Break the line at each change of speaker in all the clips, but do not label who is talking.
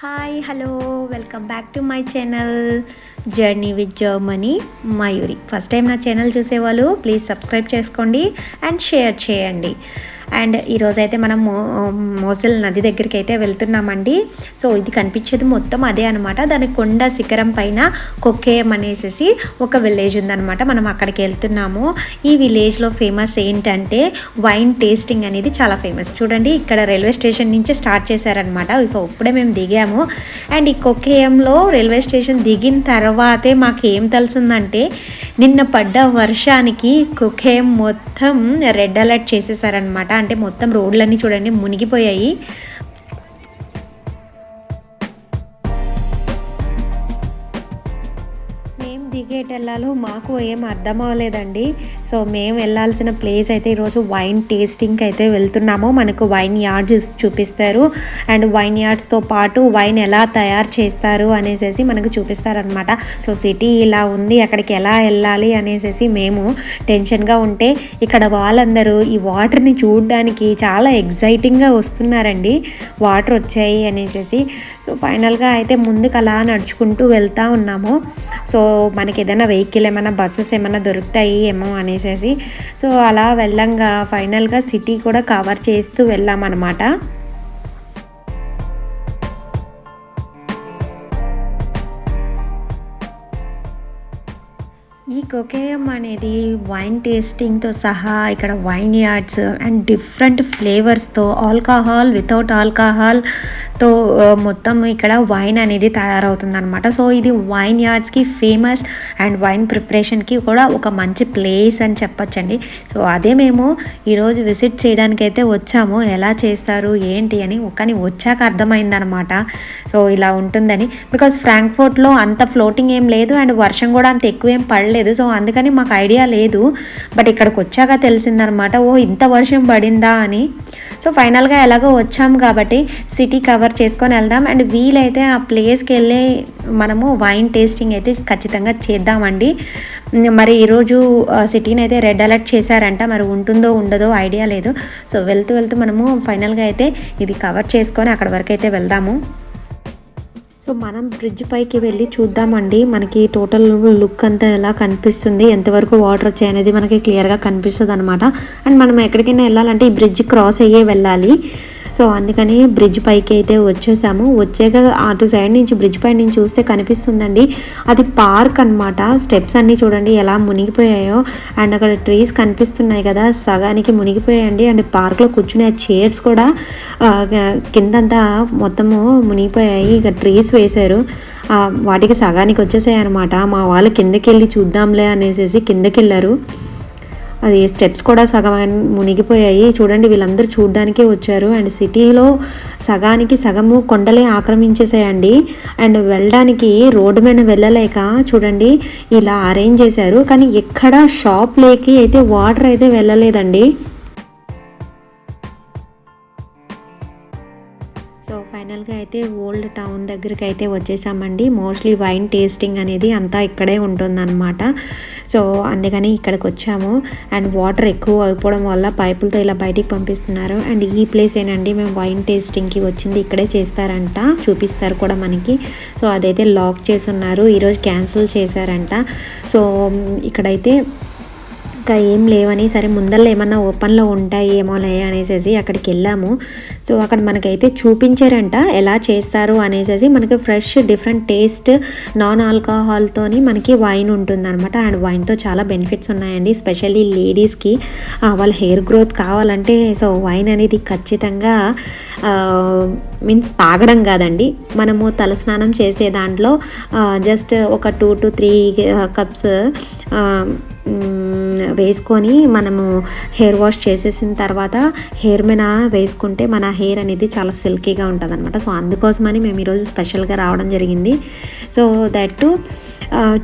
Hi hello welcome back to my channel journey with Germany Mayuri first time నా channel చూసేవాళ్ళు please subscribe చేసుకోండి and share చేయండి. And ఈరోజైతే మనం మోసల్ నది దగ్గరికి అయితే వెళ్తున్నామండి. సో ఇది కనిపించేది మొత్తం అదే అనమాట దాని కొండ శిఖరం పైన కొక్కేయం అనేసి ఒక విలేజ్ ఉందన్నమాట. మనం అక్కడికి వెళ్తున్నాము. ఈ విలేజ్లో ఫేమస్ ఏంటంటే వైన్ టేస్టింగ్ అనేది చాలా ఫేమస్. చూడండి ఇక్కడ రైల్వే స్టేషన్ నుంచి స్టార్ట్ చేశారనమాట సో ఇప్పుడే మేము దిగాము. అండ్ ఈ కొక్కేయంలో రైల్వే స్టేషన్ దిగిన తర్వాతే మాకు ఏం తెలిసిందంటే నిన్న పడ్డ వర్షానికి కొక్కేయం మొత్తం రెడ్ అలర్ట్ చేసేసారనమాట అంటే మొత్తం రోడ్లన్నీ చూడండి మునిగిపోయాయి. వెళ్ళాలో మాకు ఏం అర్థం అవ్వలేదండి. సో మేము వెళ్ళాల్సిన ప్లేస్ అయితే ఈరోజు వైన్ టేస్టింగ్కి అయితే వెళ్తున్నాము. మనకు వైన్ యార్డ్స్ చూపిస్తారు. అండ్ వైన్ యార్డ్స్తో పాటు వైన్ ఎలా తయారు చేస్తారు అనేసి మనకు చూపిస్తారనమాట సో సిటీ ఇలా ఉంది అక్కడికి ఎలా వెళ్ళాలి అనేసి మేము టెన్షన్గా ఉంటే ఇక్కడ వాళ్ళందరూ ఈ వాటర్ని చూడడానికి చాలా ఎగ్జైటింగ్గా వస్తున్నారండి. వాటర్ వచ్చాయి అనేసి సో ఫైనల్గా అయితే ముందుకు అలా నడుచుకుంటూ వెళ్తూ ఉన్నాము. సో మనకి ఏదైనా వెహికల్ వెహికల్ ఏమైనా బస్సెస్ ఏమైనా దొరుకుతాయి ఏమో అనేసి సో అలా వెళ్ళంగా. ఫైనల్గా సిటీ కూడా కవర్ చేస్తూ వెళ్ళామన్నమాట. కొకేయం అనేది వైన్ టేస్టింగ్తో సహా ఇక్కడ వైన్ యార్డ్స్ అండ్ డిఫరెంట్ ఫ్లేవర్స్తో ఆల్కహాల్ వితౌట్ ఆల్కహాల్తో మొత్తం ఇక్కడ వైన్ అనేది తయారవుతుంది అనమాట సో ఇది వైన్ యార్డ్స్కి ఫేమస్ అండ్ వైన్ ప్రిపరేషన్కి కూడా ఒక మంచి ప్లేస్ అని చెప్పొచ్చండి. సో అదే మేము ఈరోజు విజిట్ చేయడానికి అయితే వచ్చాము. ఎలా చేస్తారు ఏంటి అని కానీ వచ్చాక అర్థమైందనమాట సో ఇలా ఉంటుందని. బికాస్ ఫ్రాంక్ఫోర్ట్లో అంత ఫ్లోటింగ్ ఏం లేదు అండ్ వర్షం కూడా అంత ఎక్కువ ఏం పడలేదు. సో అందుకని మాకు ఐడియా లేదు. బట్ ఇక్కడికి వచ్చాక తెలిసిందనమాట ఓ ఇంత వర్షం పడిందా అని. సో ఫైనల్గా ఎలాగో వచ్చాం కాబట్టి సిటీ కవర్ చేసుకొని వెళ్దాం. అండ్ వీలైతే ఆ ప్లేస్కి వెళ్ళి మనము వైన్ టేస్టింగ్ అయితే ఖచ్చితంగా చేద్దామండి. మరి ఈరోజు సిటీని అయితే రెడ్ అలర్ట్ చేశారంట. మరి ఉంటుందో ఉండదో ఐడియా లేదు. సో వెళ్తూ వెళ్తూ మనము ఫైనల్గా అయితే ఇది కవర్ చేసుకొని అక్కడ వరకు అయితే వెళ్దాము. సో మనం బ్రిడ్జ్ పైకి వెళ్ళి చూద్దామండి. మనకి టోటల్ లుక్ అంతా ఎలా కనిపిస్తుంది? ఎంతవరకు వాటర్ వచ్చాయి అనేది మనకి క్లియర్గా కనిపిస్తుంది అనమాట అండ్ మనం ఎక్కడికైనా వెళ్ళాలంటే ఈ బ్రిడ్జ్ క్రాస్ అయ్యే వెళ్ళాలి. సో అందుకని బ్రిడ్జ్ పైకి అయితే వచ్చేసాము. వచ్చాక అటు సైడ్ నుంచి బ్రిడ్జ్ పై నుంచి చూస్తే కనిపిస్తుందండి. అది పార్క్ అనమాట స్టెప్స్ అన్నీ చూడండి ఎలా మునిగిపోయాయో. అండ్ అక్కడ ట్రీస్ కనిపిస్తున్నాయి కదా సగానికి మునిగిపోయాయండి. అండ్ పార్క్లో కూర్చునే చైర్స్ కూడా కిందంతా మొత్తము మునిగిపోయాయి. ఇక ట్రీస్ వేశారు. వాటికి సగానికి వచ్చేసాయి అనమాట మా వాళ్ళు కిందకి వెళ్ళి చూద్దాంలే అనేసి కిందకి వెళ్ళారు అది స్టెప్స్ కూడా సగం మునిగిపోయాయి. చూడండి వీళ్ళందరూ చూడడానికే వచ్చారు. అండ్ సిటీలో సగానికి సగము కొండలే ఆక్రమించేసాయండి అండ్ వెళ్ళడానికి రోడ్డు మీద వెళ్ళలేక చూడండి ఇలా అరేంజ్ చేశారు. కానీ ఎక్కడ షాప్ లేకి అయితే వాటర్ అయితే వెళ్ళలేదండి. సో ఫైనల్గా అయితే ఓల్డ్ టౌన్ దగ్గరికి అయితే వచ్చేసామండి. మోస్ట్లీ వైన్ టేస్టింగ్ అనేది అంతా ఇక్కడే ఉంటుందన్నమాట. సో అందుకని ఇక్కడికి వచ్చాము. అండ్ వాటర్ ఎక్కువ అయిపోవడం వల్ల పైపులతో ఇలా బయటికి పంపిస్తున్నారు. అండ్ ఈ ప్లేస్ ఏనండి మేము వైన్ టేస్టింగ్కి వచ్చింది ఇక్కడే చేస్తారంట. చూపిస్తారు కూడా మనకి. సో అదైతే లాక్ చేసి ఉన్నారు ఈరోజు క్యాన్సిల్ చేశారంట. సో ఇక్కడైతే ఇంకా ఏం లేవని సరే ముందల్లో ఏమన్నా ఓపెన్లో ఉంటాయి ఏమోలే అనేసి అక్కడికి వెళ్ళాము. సో అక్కడ మనకైతే చూపించారంట ఎలా చేస్తారు అనేసి మనకి ఫ్రెష్ డిఫరెంట్ టేస్ట్ నాన్ ఆల్కహాల్తోని మనకి వైన్ ఉంటుందన్నమాట. అండ్ వైన్తో చాలా బెనిఫిట్స్ ఉన్నాయండి. స్పెషల్లీ లేడీస్కి వాళ్ళ హెయిర్ గ్రోత్ కావాలంటే సో వైన్ అనేది ఖచ్చితంగా మీన్స్ తాగడం కాదండి. మనము తలస్నానం చేసే దాంట్లో జస్ట్ ఒక టూ టు త్రీ కప్స్ వేసుకొని మనము హెయిర్ వాష్ చేసేసిన తర్వాత హెయిర్ మీద వేసుకుంటే మన హెయిర్ అనేది చాలా సిల్కీగా ఉంటుంది అనమాట సో అందుకోసమని మేము ఈరోజు స్పెషల్గా రావడం జరిగింది. సో దట్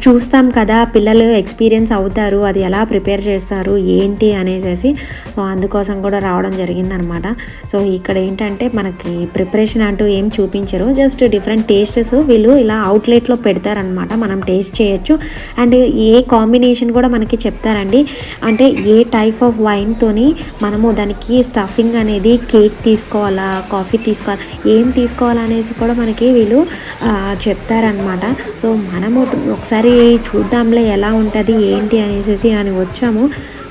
చూస్తాం కదా పిల్లలు ఎక్స్పీరియన్స్ అవుతారు అది ఎలా ప్రిపేర్ చేస్తారు ఏంటి అనేసి సో అందుకోసం కూడా రావడం జరిగిందనమాట సో ఇక్కడ ఏంటంటే మనకి ప్రిపరేషన్ అంటూ ఏం చూపించరు జస్ట్ డిఫరెంట్ టేస్టెస్ వీళ్ళు ఇలా అవుట్లెట్లో పెడతారనమాట మనం టేస్ట్ చేయొచ్చు. అండ్ ఏ కాంబినేషన్ కూడా మనకి చెప్తారండి అంటే ఏ టైప్ ఆఫ్ వైన్తోని మనము దానికి స్టఫింగ్ అనేది కేక్ తీసుకోవాలా కాఫీ తీసుకోవాలా ఏం తీసుకోవాలనేసి కూడా మనకి వీళ్ళు చెప్తారనమాట సో మనము ఒకసారి చూద్దాంలే ఎలా ఉంటుంది ఏంటి అనేసి అని వచ్చాము.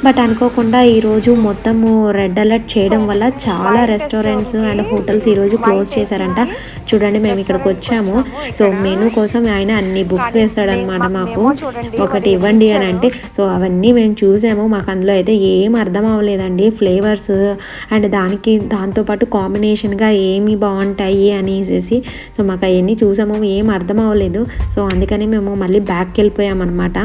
బట్ అనుకోకుండా ఈరోజు మొత్తము రెడ్ అలర్ట్ చేయడం వల్ల చాలా రెస్టారెంట్స్ అండ్ హోటల్స్ ఈరోజు క్లోజ్ చేశారంట. చూడండి మేము ఇక్కడికి వచ్చాము. సో మెనూ కోసం ఆయన అన్ని బుక్స్ వేస్తాడనమాట మాకు. ఒకటి ఇవ్వండి అని అంటే సో అవన్నీ మేము చూసాము. మాకు అందులో అయితే ఏం అర్థం అవ్వలేదండి. ఫ్లేవర్స్ అండ్ దానికి దాంతోపాటు కాంబినేషన్గా ఏమి బాగుంటాయి అనేసి సో మాకు అవన్నీ చూసాము. ఏం అర్థం అవ్వలేదు. సో అందుకని మేము మళ్ళీ బ్యాక్కి వెళ్ళిపోయామన్నమాట.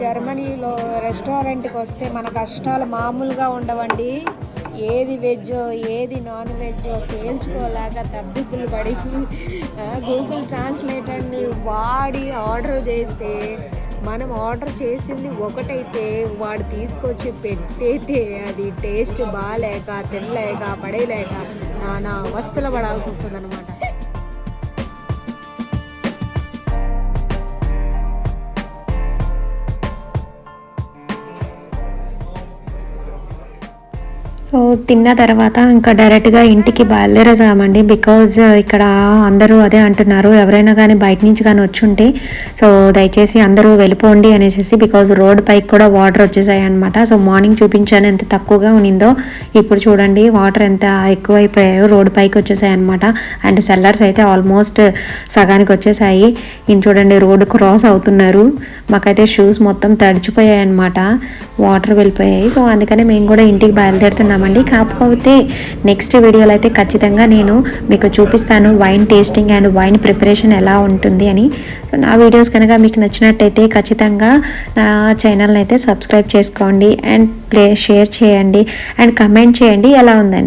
జర్మనీలో రెస్టారెంట్కి వస్తే మన కష్టాలు మామూలుగా ఉండవండి. ఏది వెజ్ ఏది నాన్ వెజ్ తేల్చుకోలేక తబ్బిబ్బులు పడి గూగుల్ ట్రాన్స్లేటర్ని వాడి ఆర్డర్ చేస్తే మనం ఆర్డర్ చేసింది ఒకటైతే వాడు తీసుకొచ్చి పెట్టేతే అది టేస్ట్ బాగాలేక తినలేక పడేయలేక నానా అవస్థలు పడాల్సి వస్తుంది అనమాట
సో తిన్న తర్వాత ఇంకా డైరెక్ట్గా ఇంటికి బయలుదేరేసామండి. బికాజ్ ఇక్కడ అందరూ అదే అంటున్నారు. ఎవరైనా కానీ బయట నుంచి కానీ వచ్చుంటే సో దయచేసి అందరూ వెళ్ళిపోండి అనేసి బికాజ్ రోడ్ పైకి కూడా వాటర్ వచ్చేసాయి అనమాట సో మార్నింగ్ చూపించాను ఎంత తక్కువగా ఉన్నిందో. ఇప్పుడు చూడండి వాటర్ ఎంత ఎక్కువైపోయాయో రోడ్ పైకి వచ్చేసాయి అనమాట అండ్ సెల్లర్స్ అయితే ఆల్మోస్ట్ సగానికి వచ్చేసాయి. ఇంక చూడండి రోడ్డు క్రాస్ అవుతున్నారు. మాకైతే షూస్ మొత్తం తడిచిపోయాయి అనమాట వాటర్ వెళ్ళిపోయాయి. సో అందుకని మేము కూడా ఇంటికి బయలుదేరుతున్నాము బయలుదేరుతున్నామండి కాకపోతే నెక్స్ట్ వీడియోలో అయితే ఖచ్చితంగా నేను మీకు చూపిస్తాను wine tasting and wine preparation ఎలా ఉంటుంది అని. సో నా వీడియోస్ కనుక మీకు నచ్చినట్టయితే ఖచ్చితంగా నా ఛానల్ని అయితే సబ్స్క్రైబ్ చేసుకోండి అండ్ ప్లే షేర్ చేయండి అండ్ కమెంట్ చేయండి. ఎలా ఉందని